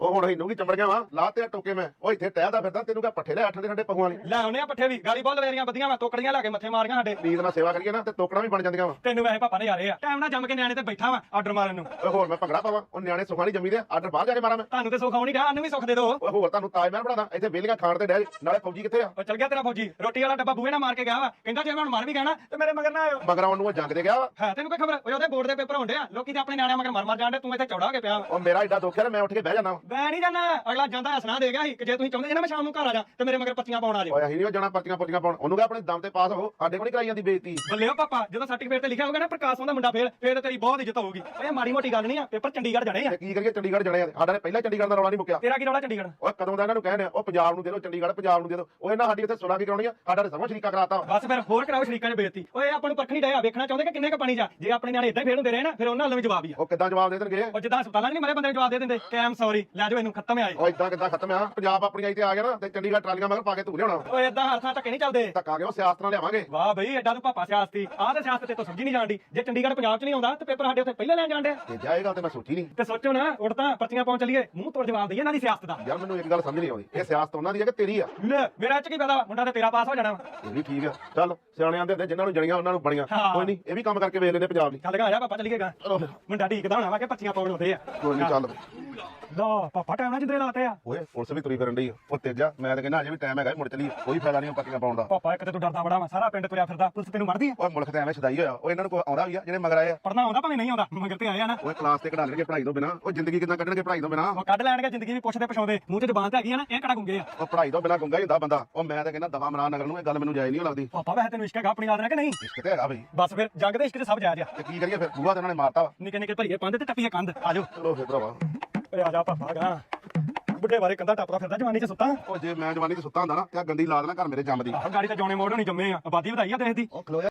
ਉਹ ਹੁਣ ਇਹਨੂੰ ਕੀ ਚੰਬੜ ਗਿਆ ਵਾ ਲਾ ਤੇ ਟੋਕੇ ਮੈਂ। ਉਹ ਇੱਥੇ ਟਹਿਦਾ ਫਿਰਦਾ ਤੈਨੂੰ ਕਾ ਪੱਠੇ ਲੈ ਠੰਡੇ ਠੰਡੇ ਪਗੂਆਂ ਵਾਲੀ? ਲੈ ਆਉਨੇ ਆ ਪੱਠੇ ਵੀ ਗਾਲੀ ਬੋਲ ਵੇਰੀਆਂ ਵਧੀਆਂ ਵਾ ਤੋਕੜੀਆਂ ਲਾ ਕੇ ਮੱਥੇ ਮਾਰੀਆਂ ਸਾਡੇ। ਨੀਂਦ ਨਾਲ ਸੇਵਾ ਕਰੀਏ ਨਾ ਤੇ ਟੋਕਣਾ ਵੀ ਬਣ ਜਾਂਦੀਆਂ ਵਾ। ਤੈਨੂੰ ਵੈਸੇ ਪਾਪਾ ਨੇ ਯਾਰੇ ਆ। ਟਾਈਮ ਨਾਲ ਜੰਮ ਕੇ ਨਿਆਣੇ ਤੇ ਬੈਠਾ ਵਾ ਆਰਡਰ ਮਾਰਨ ਨੂੰ। ਓਏ ਹੋਰ ਮੈਂ ਭੰਗੜਾ ਪਾਵਾਂ ਉਹ ਨਿਆਣੇ ਸੁਖਾਂ ਨਹੀਂ ਜੰਮੀ ਦੇ ਆਰਡਰ ਬਾਹਰ ਜਾ ਕੇ ਮਾਰਾਂ ਮੈਂ। ਤੁਹਾਨੂੰ ਤੇ ਸੁੱਖ ਆਉਣੀ ਸਾਨੂੰ ਵੀ ਸੁੱਖ ਦੇ ਦਿਓ ਓਏ ਹੋਰ ਤੁਹਾਨੂੰ ਤਾਜ ਮਹਿਲ ਬਣਾਦਾ ਇੱਥੇ ਵੇਲੀਆਂ ਖਾਣ ਤੇ ਡੈ ਨਾਲੇ ਫੌਜੀ ਕਿੱਥੇ ਆ? ਉਹ ਚਲ ਗਿਆ ਤੇਰਾ ਫੌਜੀ ਰੋਟੀ ਵਾਲਾ ਡੱਬਾ ਬੂਹੇ ਨਾਲ ਮਾਰ ਕੇ ਗਿਆ ਵਾ। ਕਹਿੰਦਾ ਜੇ ਮੈਂ ਹੁਣ ਮਰ ਵੀ ਗਿਆ ਨਾ ਤੇ ਮੇਰੇ ਮਗਰ ਨਾ ਆਇਓ। ਮਗਰ ਉਹਨੂੰ ਉਹ ਜੰਗ ਤੇ ਗਿਆ ਵਾ। ਹੈ ਤੈਨੂੰ ਕੋਈ ਖਬਰ? ਓਏ ਉਹਦੇ ਬੋਰਡ ਦੇ ਪੇਪਰ ਹੁੰਦੇ ਆ ਲੋਕੀ ਤੇ ਆਪਣੇ ਨਿਆਣਿਆਂ ਮਗਰ ਮਰ ਮਰ ਜਾਂਦੇ ਤੂੰ ਇੱਥੇ ਚੌੜਾ ਹੋ ਕੇ ਪਿਆ ਵਾ। ਉਹ ਮੇਰਾ ਏਡਾ ਦੁੱਖ ਹੈ ਮੈਂ ਉੱਠ ਕੇ ਬਹਿ ਜਾਣਾ ਮੈਂ ਨਹੀਂ ਜਾਣਾ। ਅਗਲਾ ਜਾਂਦਾ ਹਸਣਾ ਦੇ ਗਿਆ ਸੀ ਕਿ ਜੇ ਤੁਸੀਂ ਚਾਹੁੰਦੇ ਜੇ ਨਾ ਮੈਂ ਸ਼ਾਮ ਨੂੰ ਘਰ ਆ ਜਾ ਤੇ ਮੇਰੇ ਮਗਰ ਪੱਤੀਆਂ ਪਾਉਣ ਆ ਜਾਓ ਓਏ ਅਸੀਂ ਨਹੀਂ ਜਾਣਾ ਪਰਚੀਆਂ ਪੁਰਚੀਆਂ ਪਾਉਣ। ਉਹਨੂੰ ਕਹ ਆਪਣੇ ਦਮ ਤੇ ਪਾਸ ਹੋ ਸਾਡੇ ਕੋਲ ਨਹੀਂ ਕਰਾਈ ਜਾਂਦੀ ਬੇਇੱਜ਼ਤੀ। ਬੱਲੇ ਓ ਪਾਪਾ ਜਦੋਂ ਸਰਟੀਫਿਕੇਟ ਤੇ ਲਿਖਿਆ ਹੋਊਗਾ ਨਾ ਪ੍ਰਕਾਸ਼ ਦਾ ਮੁੰਡਾ ਫੇਲ ਫੇਰ ਤੇ ਤੇਰੀ ਬਹੁਤ ਇੱਜ਼ਤ ਹੋਊਗੀ। ਓਏ ਮਾੜੀ ਮੋਟੀ ਗੱਲ ਨਹੀਂ ਆ ਪੇਪਰ ਚੰਡੀਗੜ੍ਹ ਜਾਣੇ ਆ। ਤੇ ਕੀ ਕਰੀਏ ਚੰਡੀਗੜ੍ਹ ਜਣੇ ਆ ਸਾਡਾ ਨੇ ਪਹਿਲਾਂ ਚੰਡੀਗੜ੍ਹ ਦਾ ਰੌਲਾ ਨਹੀਂ ਮੁੱਕਿਆ। ਤੇਰਾ ਕੀ ਰੌਲਾ ਚੰਡੀਗੜ੍ਹ? ਓਏ ਕਦੋਂ ਦਾ ਇਹਨਾਂ ਨੂੰ ਕਹਿੰਦੇ ਆ ਉਹ ਪੰਜਾਬ ਨੂੰ ਦੇ ਦਿਓ ਚੰਡੀਗੜ੍ਹ ਪੰਜਾਬ ਨੂੰ ਦੇ ਦਿਓ। ਉਹ ਇਹਨਾਂ ਸਾਡੀ ਉੱਥੇ ਸੁਲਾ ਕੀ ਕਰਾਉਣੀ ਆ ਸਾਡਾ ਤਾਂ ਸਮਾਂ ਸ਼ਰੀਕਾ ਕਰਾਤਾ। ਬਸ ਫਿਰ ਹੋਰ ਕਰਾਓ ਸ਼ਰੀਕਾਂ ਨੇ ਬੇਇੱਜ਼ਤੀ। ਓਏ ਆਪਾਂ ਨੂੰ ਨਹੀਂ ਡਿਆ ਵੇਖਣਾ ਚਾਹੁੰਦੇ ਕਿ ਕਿੰਨੇ ਕ ਪਾਣੀ ਜਾ ਜੇ ਆਪਣੇ ਨਿਆਣੇ ਇਦਾਂ ਹੀ ਫੇਰ ਹੁੰਦੇ ਰਹੇ ਨਾ ਫਿਰ ਉਹਨਾਂ ਵੱਲੋਂ ਵੀ ਜਵਾਬ ਹੀ ਆ। ਉਹ ਕਿੱਦਾਂ ਜਵਾਬ ਦੇ ਦੇਣਗੇ? ਉਹ ਜਿੱਦਾਂ ਹਸਪਤਾਲਾਂ ਨਹੀਂ ਮਰੇ ਬੰਦੇ ਨੂੰ ਜਵਾਬ ਦੇ ਦਿੰਦੇ? ਕਿ ਆਮ ਸੌਰੀ ਲੈ ਜਾਓ ਇਹਨੂੰ ਖਤਮ ਆਏ ਉਹ ਇਦਾਂ ਕਿੱਦਾਂ ਖਤਮ ਆ? ਪੰਜਾਬ ਆਪਣੀ ਆਈ ਤੇ ਆ ਗਿਆ ਨਾ ਤੇ ਚੰਡੀਗੜ੍ਹ ਟਰਾਲੀਆਂ ਮਗਰ ਪਾ ਕੇ ਤੂੰ ਲਿਆਉਣਾ। ਓਏ ਇਦਾਂ ਹਰਥਾਂ ਧੱਕੇ ਨਹੀਂ ਚੱਲਦੇ। ਧੱਕਾ ਉਹ ਸਿਆਸਤ ਨਾਲ ਲਿਆਵਾਂਗੇ। ਵਾਹ ਬਈ ਐਡਾ ਤੂੰ ਪਾਪਾ ਸਿਆਸਤੀ। ਆਹ ਤੇ ਸਿਆਸਤ ਤੇ ਤੋਂ ਸਮਝੀ ਨਹੀਂ ਜਾਂਦੀ ਜੇ ਚੰਡੀਗੜ੍ਹ ਪੰਜਾਬ 'ਚ ਨਹੀਂ ਆਉਂਦਾ ਤੇ ਪੇਪਰ ਸਾਡੇ ਉੱਥੇ ਪਹਿਲਾਂ ਲੈਣ ਜਾਂਦੇ ਤੇ ਜਾਏਗਾ ਤੇ ਮੈਂ ਸੋਚੀ ਨਹੀਂ। ਤੇ ਸੋਚੋ ਨਾ ਉੱਠ ਤਾਂ ਪਰਚੀਆਂ ਪਾਉਣ ਚੱਲੀਏ। ਮੂੰਹ ਤੋੜ ਜਵਾਬ ਦਈਏ ਇਹਨਾਂ ਦੀ ਸਿਆਸਤ ਦਾ। ਯਾਰ ਮੈਨੂੰ ਇੱਕ ਗੱਲ ਸਮਝ ਨਹੀਂ ਆਉਂਦੀ। ਇਹ ਸਿਆਸਤ ਉਹਨਾਂ ਦੀ ਹੈ ਕਿ ਤੇਰੀ ਆ? ਲੈ ਮੇਰਾ ਇਹ ਚ ਕੀ ਵਾ? ਮੁੰਡਾ ਤੇ ਤੇਰਾ ਪਾਸ ਹੋ ਜਾਣਾ ਵਾ। ਇਹ ਵੀ ਠੀਕ ਆ। ਚੱਲ ਸਿਆਣੇ ਆਂਦੇ ਹੁੰਦੇ ਜਿਨ੍ਹਾਂ ਨੂੰ ਜਣੀਆਂ ਉਹਨਾਂ ਨੂੰ ਬਣੀਆਂ। ਹਾਂ। ਕੋਈ ਨਹੀਂ ਇਹ ਵੀ ਕੰਮ ਕਰਕੇ ਵੇਖ ਲੈਂਦੇ ਪੰਜਾਬ ਲਈ ਚੱਲ ਗਾ ਆ ਪਾਪਾ ਚੱਲੀਏਗਾ ਚਲੋ। ਫਿਰ। ਮੁੰਡਾ ਢੀਕਦਾ ਹੋਣਾ ਵਾ ਕਿ ਪਰਚੀਆਂ ਪਾਉਣ ਆਉਂਦੇ ਆ। ਕੋਈ ਨਹੀਂ ਚੱਲ। ਲਾ ਪਾਪਾ ਟਾਈਮ ਨਾਲ ਜਿੰਦਰੇ ਲਾਤੇ ਆ। ਓਏ ਪੁਲਿਸ ਵੀ ਤੁਰੀ ਫਿਰਨ ਡਈ ਆ। ਉਹ ਤੇਜਾ ਮੈਂ ਤਾਂ ਕਹਿੰਦਾ ਅਜੇ ਵੀ ਟਾਈਮ ਹੈਗਾ ਮੁੜ ਚਲੀ ਕੋਈ ਫਾਇਦਾ ਨਹੀਂ ਪੱਕੀਆਂ ਪਾਉਣ ਦਾ। ਪਾਪਾ ਇੱਕ ਤੇ ਤੂੰ ਡਰਦਾ ਬੜਾ ਵਾ ਸਾਰਾ ਪਿੰਡ ਤੁਰਿਆ ਫਿਰਦਾ ਪੁਲਿਸ ਤੈਨੂੰ ਮਰਦੀ ਆ? ਓਏ ਮੁਲਕ ਤੇ ਐਵੇਂ ਛਦਾਈ ਹੋਇਆ। ਉਹ ਇਹਨਾਂ ਨੂੰ ਕੋਈ ਆਉਂਦਾ ਵੀ ਆ ਜਿਹੜੇ ਮਗਰ ਆਏ ਆ। ਪੜਨਾ ਆਉਂਦਾ ਭਾਵੇਂ ਨਹੀਂ ਆਉਂਦਾ ਮਗਰ ਤੇ ਆਇਆ ਨਾ। ਓਏ ਕਲਾਸ ਤੇ ਕਢਾ ਲੈਣਗੇ ਪੜ੍ਹਾਈ ਤੋਂ ਬਿਨਾ। ਉਹ ਜ਼ਿੰਦਗੀ ਕਿੱਦਾਂ ਕੱਢਣਗੇ ਪੜ੍ਹਾਈ ਤੋਂ ਬਿਨਾ? ਉਹ ਕੱਢ ਲੈਣਗੇ ਜ਼ਿੰਦਗੀ ਵੀ ਪੁੱਛਦੇ ਪਛਾਉਂਦੇ। ਮੂੰਹ ਤੇ ਜ਼ਬਾਨ ਤੇ ਹੈਗੀ ਆ ਨਾ ਇਹ ਕਿਹੜਾ ਗੁੰਗੇ ਆ? ਉਹ ਪੜ੍ਹਾਈ ਤੋਂ ਬਿਨਾ ਗੁੰਗਾ ਹੀ ਹੁੰਦਾ ਬੰਦਾ। ਉਹ ਮੈਂ ਤਾਂ ਕਹਿੰਦਾ ਦਵਾ ਮਰਾ ਨਗਰ ਨੂੰ ਇਹ ਗੱਲ ਮੈਨੂੰ ਜਾਇਜ਼ ਨਹੀਂ ਲੱਗਦੀ। ਪਾਪਾ ਵੈਸੇ ਤੈਨੂੰ ਇਸ਼ਕ ਹੈਗਾ ਆਪਣੀ ਲਾਦਣਾ ਕਿ ਨਹੀਂ? ਇਸ਼ਕ ਤੇ ਹੈਗਾ ਬਈ। ਬਸ ਫਿਰ ਜੰਗ ਦੇ ਇਸ਼ਕ ਤੇ ਸਭ ਜਾਇਜ਼ ਆ। ਤੇ ਕੀ ਕਰੀਏ ਫਿਰ? ਬੂਹਾ ਤੇ ਉਹਨਾਂ ਨੇ ਮਾਰਤਾ ਵਾ। ਨਿੱਕੇ ਨਿੱਕੇ ਭਰੀਏ ਪੰਦ ਤੇ ਟੱਪੀਏ ਕੰਧ। ਆਜੋ ਚਲੋ ਫਿਰ ਭਰਾਵਾ। ਓਏ ਆ ਜਾ ਪਾਪਾ ਗਾ। ਬੁੱਢੇ ਬਾਰੇ ਕੰਧਾ ਟੱਪਦਾ ਫਿਰਦਾ ਜਵਾਨੀ ਚ ਸੁੱਤਾ। ਉਹ ਜੇ ਮੈਂ ਜਵਾਨੀ ਤੇ ਸੁੱਤਾ ਹੁੰਦਾ ਨਾ ਤੇ ਆਹ ਗੰਦੀ ਲਾਦ ਨਾ ਘਰ ਮੇਰੇ ਜੰਮਦੀ। ਆਹ ਗਾੜੀ ਤੇ ਜੋਨੇ ਮੋੜ ਹੋਣੀ ਜੰਮੇ ਆ। ਆਬਾਦੀ ਵਧਾਈ ਆ ਦੇਸ਼ ਦੀ। ਉਹ ਖਲੋਇਆ